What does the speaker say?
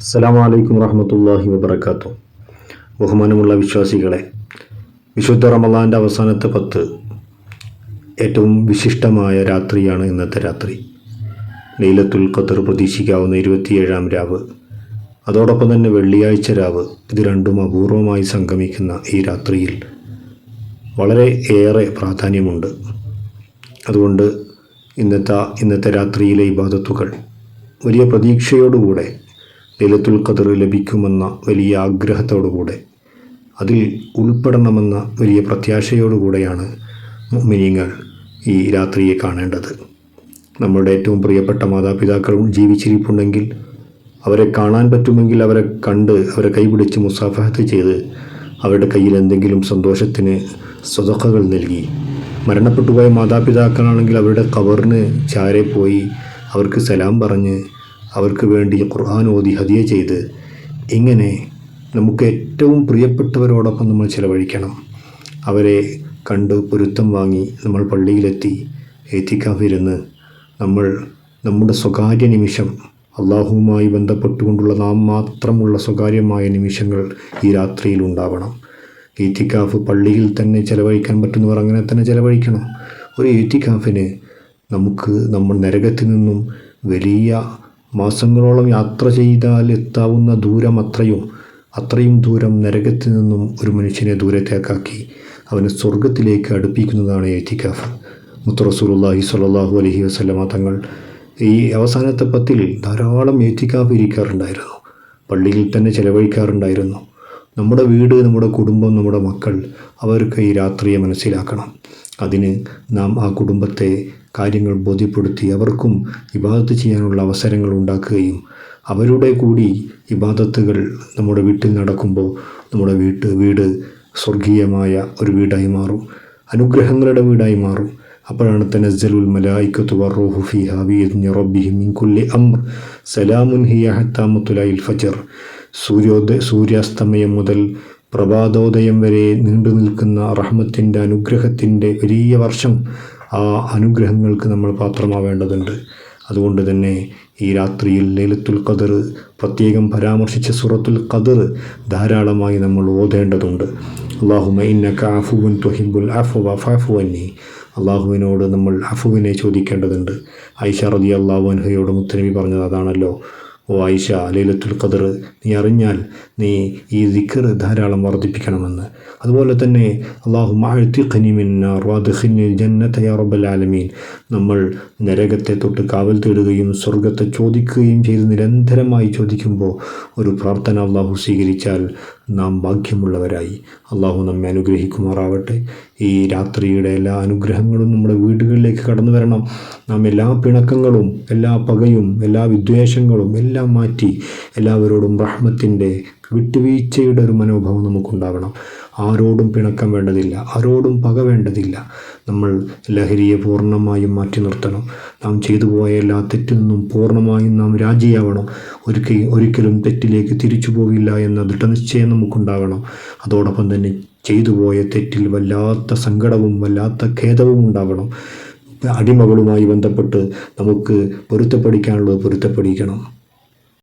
അസ്സലാമു അലൈക്കും വറഹമത്തല്ലാഹി വബർക്കാത്തു ബഹുമാനമുള്ള വിശ്വാസികളെ വിശുദ്ധ റമദാന്റെ അവസാനത്തെ പത്ത് ഏറ്റവും വിശിഷ്ടമായ രാത്രിയാണ് ഇന്നത്തെ രാത്രി. ലൈലത്തുൽ ഖദർ പ്രതീക്ഷിക്കാവുന്ന ഇരുപത്തിയേഴാം രാവ് അതോടൊപ്പം തന്നെ വെള്ളിയാഴ്ച രാവ് ഇത് രണ്ടും അപൂർവമായി സംഗമിക്കുന്ന ഈ രാത്രിയിൽ വളരെ ഏറെ പ്രാധാന്യമുണ്ട്. അതുകൊണ്ട് ഇന്നത്തെ ഇന്നത്തെ രാത്രിയിലെ ഇബാദത്തുകൾ വലിയ പ്രതീക്ഷയോടുകൂടെ ലൈലത്തുൽ ഖദർ ലഭിക്കുമെന്ന വലിയ ആഗ്രഹത്തോടുകൂടെ അതിൽ ഉൾപ്പെടണമെന്ന വലിയ പ്രത്യാശയോടുകൂടെയാണ് മുഅ്മിനീങ്ങൾ ഈ രാത്രിയെ കാണേണ്ടത്. നമ്മുടെ ഏറ്റവും പ്രിയപ്പെട്ട മാതാപിതാക്കൾ ജീവിച്ചിരിപ്പുണ്ടെങ്കിൽ അവരെ കാണാൻ പറ്റുമെങ്കിൽ അവരെ കണ്ട് അവരെ കൈപിടിച്ച് മുസാഫഹത്ത് ചെയ്ത് അവരുടെ കയ്യിൽ എന്തെങ്കിലും സന്തോഷത്തിന് സ്വതക്കകൾ നൽകി. മരണപ്പെട്ടുപോയ മാതാപിതാക്കളാണെങ്കിൽ അവരുടെ കവറിന് ചാരെ പോയി അവർക്ക് സലാം പറഞ്ഞ് അവർക്ക് വേണ്ടി ഖുർആൻ ഓതി ഹദിയ ചെയ്ത് ഇങ്ങനെ നമുക്ക് ഏറ്റവും പ്രിയപ്പെട്ടവരോടൊപ്പം നമ്മൾ ചിലവഴിക്കണം. അവരെ കണ്ട് പൊരുത്തം വാങ്ങി നമ്മൾ പള്ളിയിലെത്തി എത്തിക്കാതിരുന്ന് നമ്മൾ നമ്മുടെ സ്വകാര്യ നിമിഷം അള്ളാഹുവുമായി ബന്ധപ്പെട്ടുകൊണ്ടുള്ള നാം മാത്രമുള്ള സ്വകാര്യമായ നിമിഷങ്ങൾ ഈ രാത്രിയിൽ ഉണ്ടാവണം. ഈത്തിക്കാഫ് പള്ളിയിൽ തന്നെ ചിലവഴിക്കാൻ പറ്റുന്നവർ അങ്ങനെ തന്നെ ചിലവഴിക്കണം. ഒരു ഈത്തിക്കാഫിന് നമുക്ക് നമ്മൾ നരകത്തിൽ നിന്നും വലിയ മാസങ്ങളോളം യാത്ര ചെയ്താൽ എത്താവുന്ന ദൂരം അത്രയും. അത്രയും ദൂരം നരകത്തിൽ നിന്നും ഒരു മനുഷ്യനെ ദൂരത്തേക്കാക്കി അവനെ സ്വർഗത്തിലേക്ക് അടുപ്പിക്കുന്നതാണ് എത്തിക്കാഫ്. മുത്ത് റസൂലുള്ളാഹി അലഹി വസല്ലമ തങ്ങൾ ഈ അവസാനത്തെ പത്തിൽ ധാരാളം എത്തിക്കാഫ് ഇരിക്കാറുണ്ടായിരുന്നു. പള്ളിയിൽ തന്നെ ചിലവഴിക്കാറുണ്ടായിരുന്നു. നമ്മുടെ വീട് നമ്മുടെ കുടുംബം നമ്മുടെ മക്കൾ അവർക്ക് ഈ രാത്രിയെ മനസ്സിലാക്കണം. അതിന് നാം ആ കുടുംബത്തെ കാര്യങ്ങൾ ബോധ്യപ്പെടുത്തി അവർക്കും ഇബാദത്ത് ചെയ്യാനുള്ള അവസരങ്ങൾ ഉണ്ടാക്കുകയും അവരുടെ കൂടി ഇബാദത്തുകൾ നമ്മുടെ വീട്ടിൽ നടക്കുമ്പോൾ നമ്മുടെ വീട്ട് വീട് സ്വർഗീയമായ ഒരു വീടായി മാറും. അനുഗ്രഹങ്ങളുടെ വീടായി മാറും. അപ്പോഴാണ് തനസ്സലുൽ മലായിക്കത്തു വറൂഹു ഫി ബിഇദ്നി റബ്ബിഹി മിൻ കുല്ലി അംർ. സലാമുൻ ഹിയ അഹത്താമത്തുലായിൽ ഫജർ. സൂര്യോദയ സൂര്യാസ്തമയം മുതൽ പ്രഭാതോദയം വരെ നീണ്ടു നിൽക്കുന്ന റഹ്മത്തിന്റെ അനുഗ്രഹത്തിന്റെ വലിയ വർഷം ആ അനുഗ്രഹങ്ങൾക്ക് നമ്മൾ പാത്രമാവേണ്ടതുണ്ട്. അതുകൊണ്ട് തന്നെ ഈ രാത്രിയിൽ ലൈലത്തുൽ ഖദർ പ്രത്യേകം പരാമർശിച്ച സുറത്തുൽ ഖദർ ധാരാളമായി നമ്മൾ ഓതേണ്ടതുണ്ട്. അള്ളാഹുമ ഇന്നക തൊഹിബുൽ അഫുവ ഫാഫു അന്നി അള്ളാഹുവിനോട് നമ്മൾ അഫുവിനെ ചോദിക്കേണ്ടതുണ്ട്. ഐഷ റതി അള്ളാഹു അൻഹയോട് മുത്തനബി പറഞ്ഞത് അതാണല്ലോ. ഓ ആയിഷ ലൈലത്തുൽ ഖദർ നീ അറിഞ്ഞാൽ നീ ഈ ദിക്കർ ധാരാളം വർദ്ധിപ്പിക്കണമെന്ന്. അതുപോലെ തന്നെ അള്ളാഹു ആലമീൻ. നമ്മൾ നരകത്തെ തൊട്ട് കാവൽ തേടുകയും സ്വർഗത്തെ ചോദിക്കുകയും ചെയ്ത് നിരന്തരമായി ചോദിക്കുമ്പോൾ ഒരു പ്രാർത്ഥന അള്ളാഹു സ്വീകരിച്ചാൽ നാം ഭാഗ്യമുള്ളവരായി. അള്ളാഹു നമ്മെ അനുഗ്രഹിക്കുമാറാവട്ടെ. ഈ രാത്രിയുടെ എല്ലാ അനുഗ്രഹങ്ങളും നമ്മുടെ വീടുകളിലേക്ക് കടന്നു വരണം. നാം എല്ലാ പിണക്കങ്ങളും എല്ലാ പകയും എല്ലാ വിദ്വേഷങ്ങളും എല്ലാം മാറ്റി എല്ലാവരോടും റഹ്മത്തിന്റെ വിട്ടുവീഴ്ചയുടെ ഒരു മനോഭാവം നമുക്കുണ്ടാവണം. ആരോടും പിണക്കം വേണ്ടതില്ല ആരോടും പക വേണ്ടതില്ല. നമ്മൾ ലഹരിയെ പൂർണമായും മാറ്റി നിർത്തണം. നാം ചെയ്തു പോയ എല്ലാ തെറ്റിൽ നിന്നും പൂർണമായും നാം രാജിയാവണം. ഒരിക്കൽ ഒരിക്കലും തെറ്റിലേക്ക് തിരിച്ചു പോകില്ല എന്ന ദൃഢനിശ്ചയം നമുക്കുണ്ടാവണം. അതോടൊപ്പം തന്നെ ചെയ്തു പോയ തെറ്റിൽ വല്ലാത്ത സങ്കടവും വല്ലാത്ത ഖേദവും ഉണ്ടാവണം. അടിമകളുമായി ബന്ധപ്പെട്ട് നമുക്ക് പൊരുത്തപ്പെടിക്കാനുള്ളത് പൊരുത്തപ്പെടിക്കണം.